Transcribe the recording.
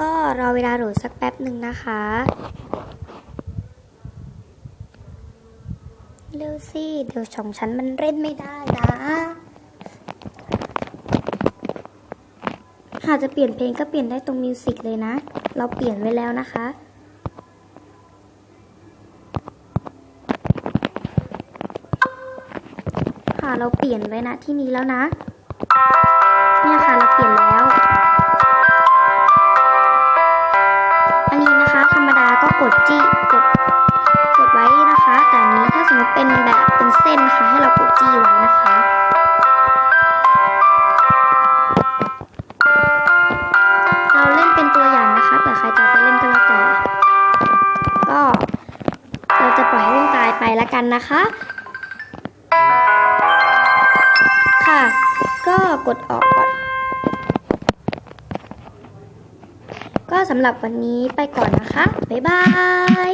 ก็รอเวลาโหลดสักแป๊บหนึ่งนะคะ เร็วสิ เดี๋ยวของฉันมันเล่นไม่ได้นะ หากจะเปลี่ยนเพลงก็เปลี่ยนได้ตรงมิวสิกเลยนะ เราเปลี่ยนไว้แล้วนะคะค่ะเราเปลี่ยนไว้นะที่นี้แล้วนะ อันนี้นะคะ ธรรมดาก็กดจี้กดกดไว้นะคะ แต่อันนี้ถ้าสมมติเป็นแบบเป็นเส้นนะคะ ให้เรากดจี้ไว้นะคะเราเล่นเป็นตัวอย่างนะคะเผื่อใครจะไปเล่นก็แล้วแต่ก็เราจะปล่อยให้มันตายไปล้วกันนะคะ ค่ะ ก็กดออก ก็สำหรับวันนี้ไปก่อนนะคะ บ๊ายบาย